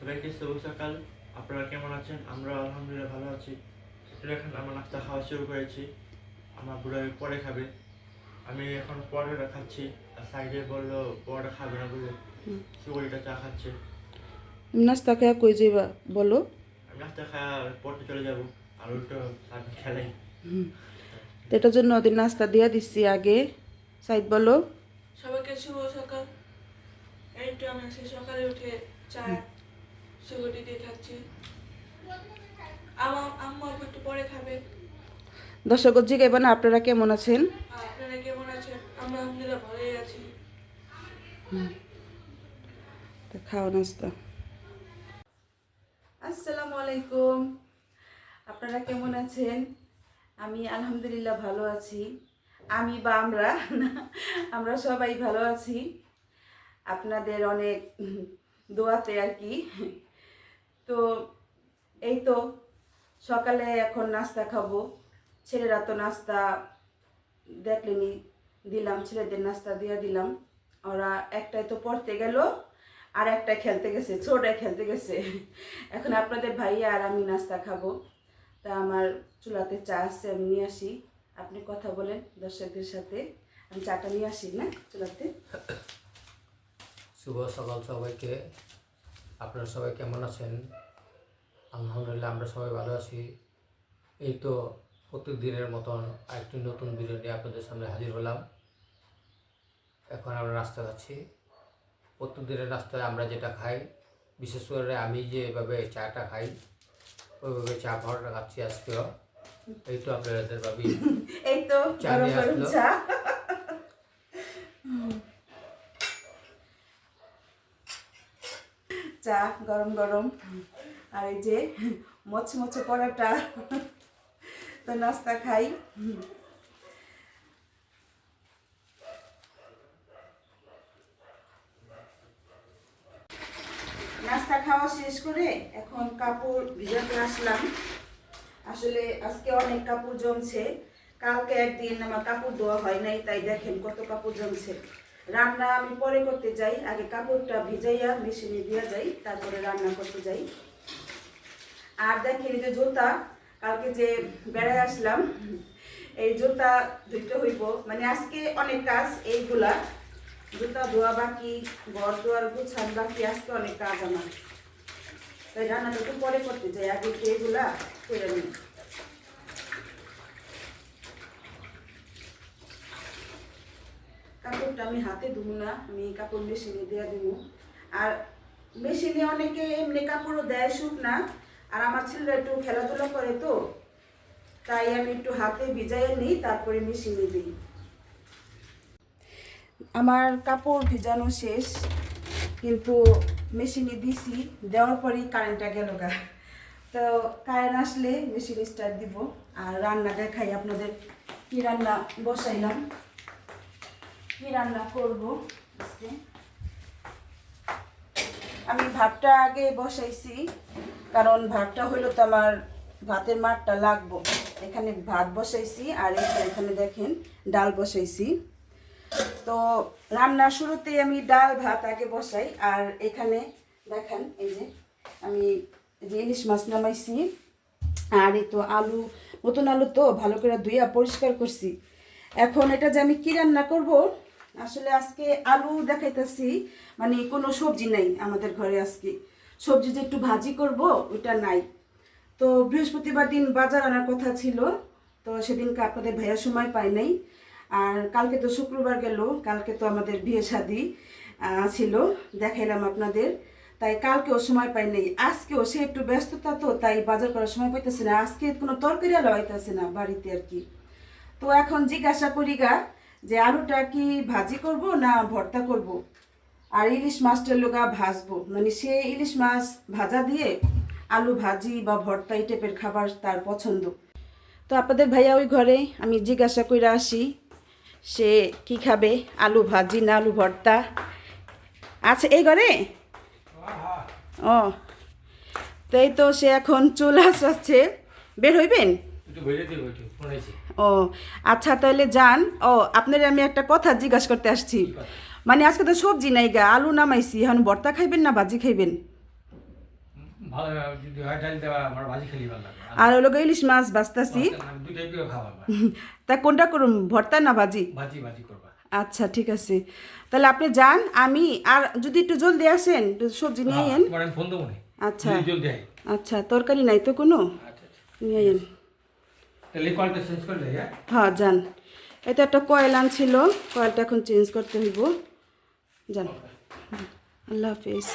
সবাইকে শুভ সকাল। আপনারা কেমন আছেন? আমরা আলহামদুলিল্লাহ ভালো আছি। এখন আমার নাস্তা খাওয়া শুরু করেছি। আমার বুড়ো পরে খাবে। আমি এখন পরোটা খাচ্ছি। আর সাইডে বলল পরোটা খাবে না বলে সুগরিটা চা খাচ্ছে। নাস্তা খেয়ে কই যাইবা? বলো। আমি নাস্তা খাওয়া পড়তে চলে যাব। আর উল্টো সাথে খেলাই। এটার জন্য ওদের নাস্তা দিয়া দিচ্ছি আগে। সাইদ বলো। সবাইকে শুভ সকাল। এই তো আমি সকালে উঠে চা সুগটি দিয়ে খাচ্ছি আমার আম্মা একটু পরে খাবে। দর্শক জিগাইবা না আপনারা কেমন আছেন? আপনারা কেমন আছেন? আমরা আলহামদুলিল্লাহ ভালোই আছি। তো খাও নাস্তা। আসসালামু আলাইকুম। আপনারা কেমন আছেন? আমি আলহামদুলিল্লাহ ভালো আছি। আমি বা আমরা আমরা সবাই ভালো আছি। আপনাদের অনেক দোয়াতে আর কি। তো এই তো সকালে এখন নাস্তা খাব। ছেলেরা তো নাস্তা দেখলেনি, দিলাম, ছেলেদের নাস্তা দিয়ে দিলাম। ওরা একটাই তো পড়তে গেল, আর একটা খেলতে গেছে ছোটায় খেলতে গেছে। এখন আপনাদের ভাইয়া আর আমি নাস্তা খাব। তা আমার চুলাতে চা আসছে আমি নিয়ে আসি। আপনি কথা বলেন দর্শকদের সাথে। আমি চাটা নিয়ে আসি, না? চুলাতে। শুভ সকাল সবাইকে। আপনারা সবাই কেমন আছেন? আলহামদুলিল্লাহ আমরা সবাই ভালো আছি। এই তো প্রতিদিনের মতন আরেকটি নতুন ভিডিও নিয়ে আপনাদের সামনে হাজির হলাম। এখন আমরা নাস্তা খাচ্ছি প্রত্যেকদিনের নাস্তায় আমরা যেটা খাই বিশেষ করে আমি যে এভাবে চাটা খাই ওইভাবে চা ভরাটা খাচ্ছি আজকেও। এই তো আপনাদের ভাবি। এই তো চা নিয়ে আসলো। চা গরম গরম। আর এই যে মচ্ছে মচ্ছে পরাটা। তো নাস্তা খাই। নাস্তা খাওয়া শেষ করে এখন কাপড় ভিজাতে আসলাম। আসলে আজকে অনেক কাপড় জমছে। কালকে একদিন আমার কাপড় ধোয়া হয় নাই, তাই দেখেন কত কাপড় জমছে। রান্না আমি পরে করতে যাই, আগে কাপড়টা ভিজাইয়া মেশিনে দিয়ে যাই, তারপরে রান্না করতে যাই। আর দেখেন যে জুতা, কালকে যে বেড়ায় আসলাম, এই জুতা ধুইতে হইব। মানে আজকে অনেক কাজ এইগুলা। জুতা ধোয়া বাকি, ঘর দোয়ার গুছান বাকি, আজকে অনেক কাজ আমার। তাই রান্নাটা একটু পরে করতে যাই, আগে এগুলা করে নিই। কাপড়টা আমি হাতে ধুবো না, আমি কাপড় মেশিনে দিয়ে দিব। আর মেশিনে অনেকে এমনি কাপড়ও দেয় শুক না, আর আমার ছেলেরা একটু খেলাধুলা করে তো, তাই আমি একটু হাতে ভিজাইয়ে নিই, তারপরে মেশিনে দিই। আমার কাপড় ভিজানো শেষ, কিন্তু মেশিনে দিছি, দেওয়ার পরেই কারেন্টটা গেল গা। তো কারেন্ট আসলে মেশিন স্টার্ট দিব, আর রান্নাটা খাই, আপনাদের কি রান্না বসাইলাম? কি রান্না করব? আমি ভাতটা আগে বসাইছি, কারণ ভাতটা হইল তো আমার ভাতের মাঠটা লাগবো। এখানে ভাত বসাইছি, আর এখানে দেখেন ডাল বসাইছি। তো রান্নার শুরুতেই আমি ডাল ভাত আগে বসাই, আর এখানে দেখেন এই যে আমি যে ইলিশ মাছ নামাইছি, আর এই তো আলু, নতুন আলু তো ভালো করে ধুইয়া পরিষ্কার করছি। এখন এটা যে আমি কি রান্না করব? আসলে আজকে আলু দেখাইতেছি মানে কোনো সবজি নাই আমাদের ঘরে আজকে। সবজি যে একটু ভাজি করব, ওইটা নাই। তো বৃহস্পতিবার দিন বাজার আনার কথা ছিল, তো সেদিনকে আপনাদের ভাইয়া সময় পায় নাই। আর কালকে তো শুক্রবার গেল, কালকে তো আমাদের বিয়ে শাদি ছিল, দেখাইলাম আপনাদের। তাই কালকেও সময় পাই নাই। আজকেও সে একটু ব্যস্ততা তো, তাই বাজার করার সময় পাইতেছে না। আজকে কোনো তরকারি আলো হইতেছে না বাড়িতে আর কি। তো এখন জিজ্ঞাসা করি গা যে আলুটা কি ভাজি করব না ভর্তা করব? আর ইলিশ মাছটার লোকা ভাজবো। মানে সে ইলিশ মাছ ভাজা দিয়ে আলু ভাজি বা ভর্তা এই টাইপের খাবার তার পছন্দ। তো আপনাদের ভাইয়া ওই ঘরে আমি জিজ্ঞাসা করে আসি, সে কি খাবে? আলু ভাজি না আলু ভর্তা? আচ্ছা এই ঘরে? ও। তাই তো সে এখন চলে আসছে। বের হইবেন? ও আচ্ছা তাহলে যান। ও আপনার আমি একটা কথা জিজ্ঞাসা করতে আসছি। মানে আজকে তো সবজি নাই গা আলু নামাইছি এখন ভর্তা খাইবেন না ভাজি খাইবেন? আর হলো ইলিশ মাছ বাঁচতাছি। তা কোনটা করুম ভর্তা না ভাজি? আচ্ছা ঠিক আছে। তাহলে আপনি যান আমি আর যদি একটু জলদি আসেন সবজি নিয়ে আচ্ছা। আচ্ছা তরকারি নাই তো কোনো? আচ্ছা আচ্ছা। নিয়ে আইন তাহলে কলটা চেঞ্জ করে দেয় হ্যাঁ? হ্যাঁ যান এটা একটা কয়েল আনছিল কয়েলটা এখন চেঞ্জ করতে হইব। যান আল্লাহ হাফিজ।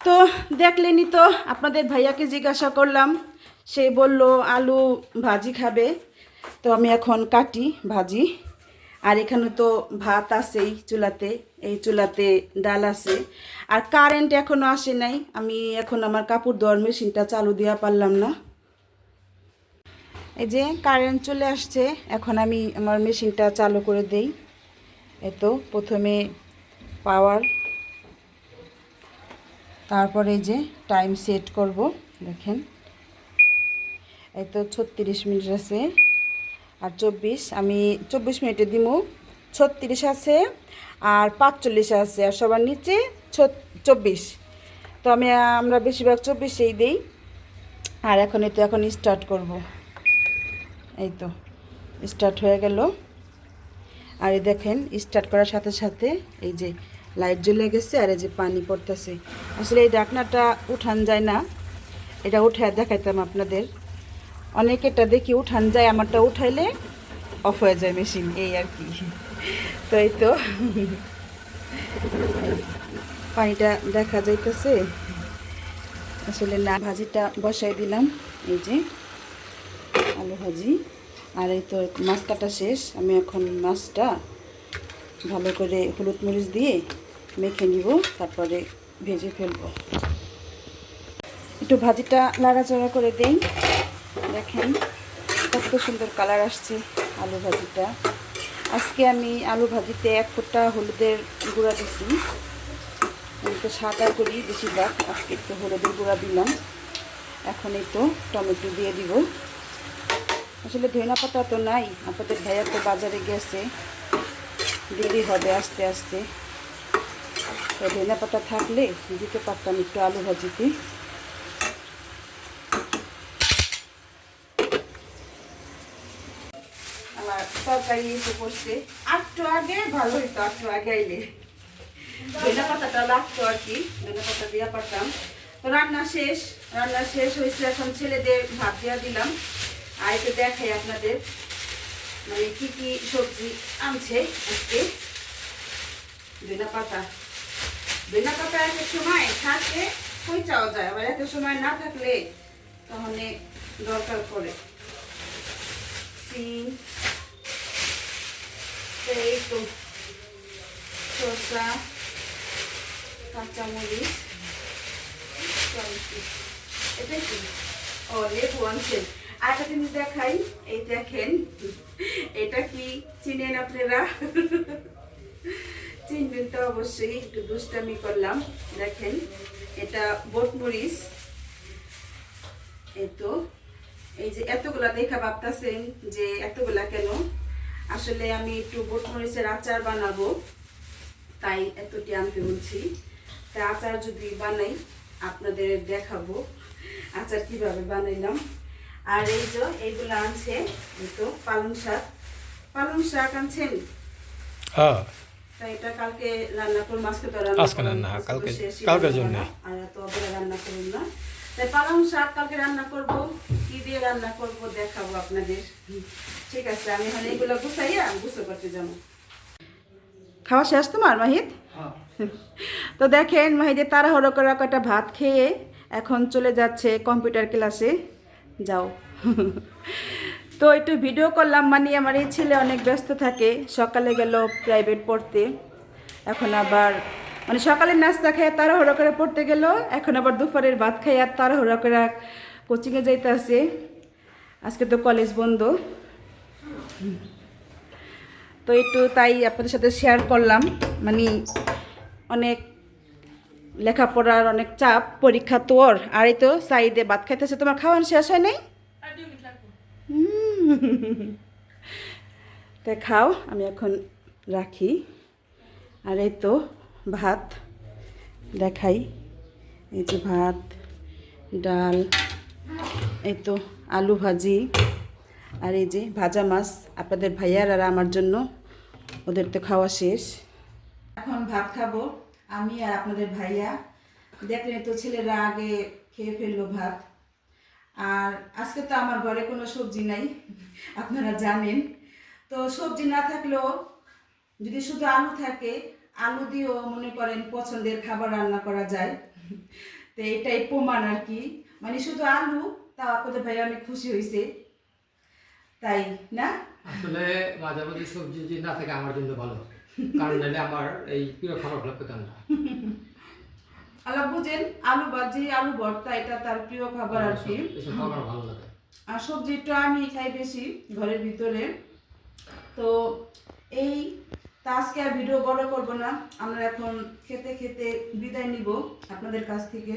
তো দেখলেনি তো, আপনাদের ভাইয়াকে জিজ্ঞাসা করলাম। সে বলল, আলু ভাজি খাবে। তো আমি এখন কাটি ভাজি। আর এখানে তো ভাত আছেই চুলাতে, এই চুলাতে ডাল আছে। আর কারেন্ট এখনও আসে নাই, আমি এখন আমার কাপড় ধোয়ার মেশিনটা চালু দেওয়া পারলাম না। এই যে কারেন্ট চলে আসছে, এখন আমি আমার মেশিনটা চালু করে দেই। এই তো প্রথমে পাওয়ার তারপরে যে টাইম সেট করব, দেখেন। এই তো ছত্রিশ মিনিট আছে। আর চব্বিশ, আমি চব্বিশ মিনিটে দিব ছত্রিশ আছে আর পাঁচচল্লিশ আছে আর সবার নিচে চব্বিশ। তো আমি, আমরা বেশিরভাগ চব্বিশেই দিই। আর এখন এই তো, এখন স্টার্ট করব। এই তো স্টার্ট হয়ে গেল। আর এই দেখেন স্টার্ট করার সাথে সাথে এই যে লাইট জ্বলে গেছে আর এই যে পানি পড়তেছে। আসলে এই ডাকনাটা উঠান যায় না। এটা উঠে দেখাইতাম আপনাদের। অনেক এটা দেখি উঠান যায়, আমারটা উঠাইলে অফ হয়ে যায় মেশিন এই আর কি। তাই তো। পানিটা দেখা যাইতেছে। আসলে না, ভাজিটা বসাই দিলাম, এই যে আলু ভাজি। আর এই তো মাছ কাটা শেষ, আমি এখন মাছটা ভালো করে হলুদ মরিচ দিয়ে মেখে নিব, তারপরে ভেজে ফেলব। একটু ভাজিটা নাড়াচাড়া করে দেই। দেখেন, কত সুন্দর কালার আসছে আলু ভাজিটা। আজকে আমি আলু ভাজিতে এক ফোঁটা হলুদের গুঁড়া দিছি। তো সাদা করি বেশিরভাগ, আজকে একটু হলুদের গুঁড়া দিলাম। এখন তো টমেটো দিয়ে দিব। আসলে ধনিয়া পাতা তো নাই আপনাদের ভাইয়া তো বাজারে গেছে। দেরি হবে আস্তে আস্তে। তো ধনিয়া পাতা থাকলে দিতে পারতাম একটু আলু ভাজিতে। তরকারি এসে পড়ছে একটু আগে, ভালো হইতো একটু আগে আইলে। ধনিয়া পাতাটা লাগতো আর কি ধনিয়া পাতা দিয়া পারতাম। তো রান্না শেষ রান্না শেষ হয়েছে এখন ছেলেদের ভাত দেওয়া দিলাম। আর একটু দেখাই আপনাদের মানে কি কি সবজি আনছে আজকে। ধনিয়া পাতা। ধনিয়া পাতা একটা সময় থাকলে পৌঁছাও যায়, আবার এত সময় না থাকলে তখন দরকার পড়ে। সিম এই তো শসা কাঁচামরিচ। এটা কি? ও, লেবু আনছেন আর একটা জিনিস দেখাই, এই দেখেন, এটা কি চিনেন আপনারা? চিনবেন তো অবশ্যই, একটু দুষ্টামি করলাম। দেখেন, এটা বোটমরিচ। এই তো, এই যে এতগুলা দেখা ভাবতেছেন যে এতগুলা কেন? আসলে আমি একটু বোটমরিচের আচার বানাবো তাই এতটি আনতে বলছি। তা আচার যদি বানাই আপনাদের দেখাবো আচার কীভাবে বানাইলাম। আর এই যে এইগুলো আনছে তো পালং শাক। পালং শাক আনছেন? হ্যাঁ। তাই এটা কালকে রান্না করুন আজকে তো রান্না করুন, রান্না, আজকে তো কালকে- কালকের জন্য। আর এত রান্না করুন না। তাই পালং শাক কালকে রান্না করব। কি দিয়ে রান্না করব দেখাবো আপনাদের। ঠিক আছে আমি এখন এইগুলো গুছাইয়া গুছো করতে যাব। খাওয়া শেষ তোমার মাহিদ তো দেখেন মাহিদের তাড়াহুড়ো করে কটা ভাত খেয়ে এখন চলে যাচ্ছে কম্পিউটার ক্লাসে। যাও। তো একটু ভিডিও করলাম মানে আমার এই ছেলে অনেক ব্যস্ত থাকে সকালে গেল প্রাইভেট পড়তে। এখন আবার মানে সকালের নাস্তা খেয়ে তাড়াহুড়ো করে পড়তে গেল এখন আবার দুপুরের ভাত খাই আর তাড়াহুড়ো করে কোচিংয়ে যাইতে আছে আজকে তো কলেজ বন্ধ। তো একটু তাই আপনাদের সাথে শেয়ার করলাম। মানে অনেক লেখাপড়ার অনেক চাপ, পরীক্ষা তোর আর এই তো সাইডে ভাত খাইতেছে, তোমার খাওয়ানো শেষ হয় নাই? তাই খাও, আমি এখন রাখি। আর এই তো ভাত দেখাই। এই যে ভাত, ডাল এই তো আলু ভাজি আর এই যে ভাজা মাছ আপনাদের ভাইয়ার আর আমার জন্য, ওদের তো খাওয়া শেষ। এখন ভাত খাব, আমি আর আপনাদের ভাইয়া। দেখলেন তো ছেলেরা আগে খেয়ে ফেলল ভাত। আর আজকে তো আমার ঘরে কোনো সবজি নাই, আপনারা জানেন। তো সবজি না থাকলেও যদি শুধু আলু থাকে, আলু দিয়েও মনে করেন পছন্দের খাবার রান্না করা যায়। তো এটাই প্রমাণ আর কি। মানে শুধু আলু তা আপনাদের ভাই অনেক খুশি হয়েছে তাই না? আসলে মাঝে মাঝে সবজি যদি না থাকে আমার জন্য ভালো। কারণ নাহলে আমার এই প্রিয় খাবারগুলো পেতাম না। আলা বুঝেন আলু ভাজি আলু ভর্তা এটা তার প্রিয় খাবার আর কি। খাবার ভালো লাগে। আর সবজিটা আমি খাই বেশি ঘরের ভিতরে। তো এই তা আজকে আর ভিডিও বড় করব না। আমরা এখন খেতে খেতে বিদায় নিব আপনাদের কাছ থেকে।